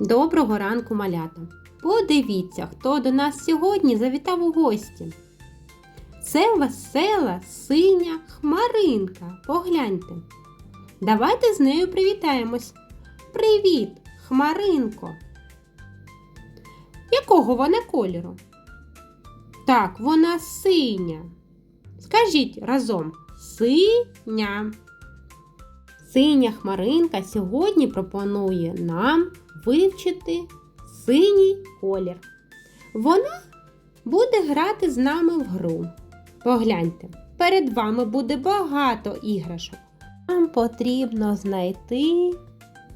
Доброго ранку, малята! Подивіться, хто до нас сьогодні завітав у гості. Це весела синя хмаринка. Погляньте. Давайте з нею привітаємось. Привіт, хмаринко! Якого вона кольору? Так, вона синя. Скажіть разом синя. Синя хмаринка сьогодні пропонує нам вивчити синій колір. Вона буде грати з нами в гру. Погляньте, перед вами буде багато іграшок. Нам потрібно знайти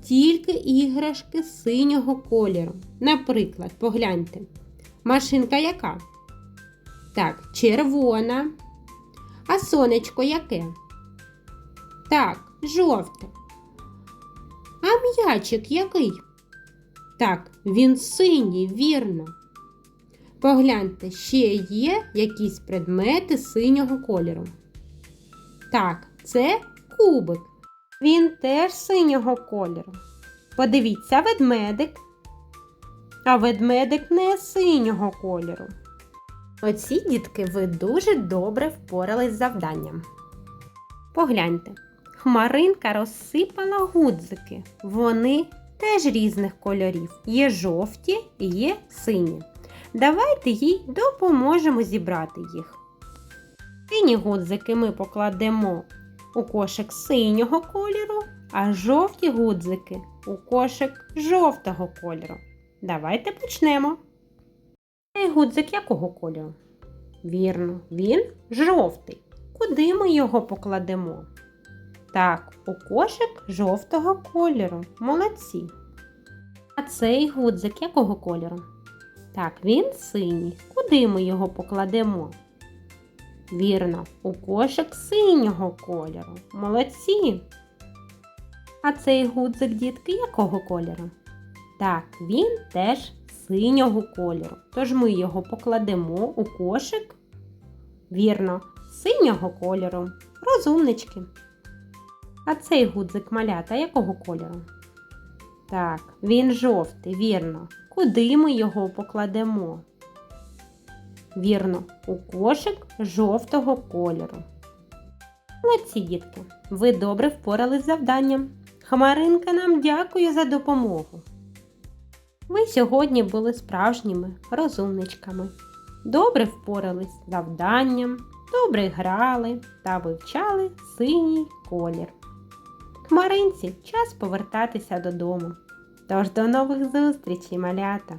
тільки іграшки синього кольору. Наприклад, погляньте, машинка яка? Так, червона. А сонечко яке? Так, жовте. А м'ячик який? Так, він синій, вірно. Погляньте, ще є якісь предмети синього кольору. Так, це кубик. Він теж синього кольору. Подивіться, ведмедик. А ведмедик не синього кольору. Оці дітки ви дуже добре впорались з завданням. Погляньте, хмаринка розсипала гудзики. Вони теж різних кольорів. Є жовті і є сині. Давайте їй допоможемо зібрати їх. Сині гудзики ми покладемо у кошик синього кольору, а жовті гудзики у кошик жовтого кольору. Давайте почнемо. Цей гудзик якого кольору? Вірно, він жовтий. Куди ми його покладемо? Так, у кошик жовтого кольору. Молодці. А цей гудзик якого кольору? Так, він синій. Куди ми його покладемо? Вірно, у кошик синього кольору. Молодці. А цей гудзик, дітки, якого кольору? Так, він теж синього кольору. Тож ми його покладемо у кошик. Вірно, синього кольору. Розумнички. А цей гудзик малята якого кольору? Так, він жовтий, вірно. Куди ми його покладемо? Вірно, у кошик жовтого кольору. Молодці, дітки, ви добре впорались з завданням. Хмаринка нам дякує за допомогу. Ви сьогодні були справжніми розумничками. Добре впорались з завданням, добре грали та вивчали синій колір. Хмаринці час повертатися додому. Тож до нових зустрічей, малята!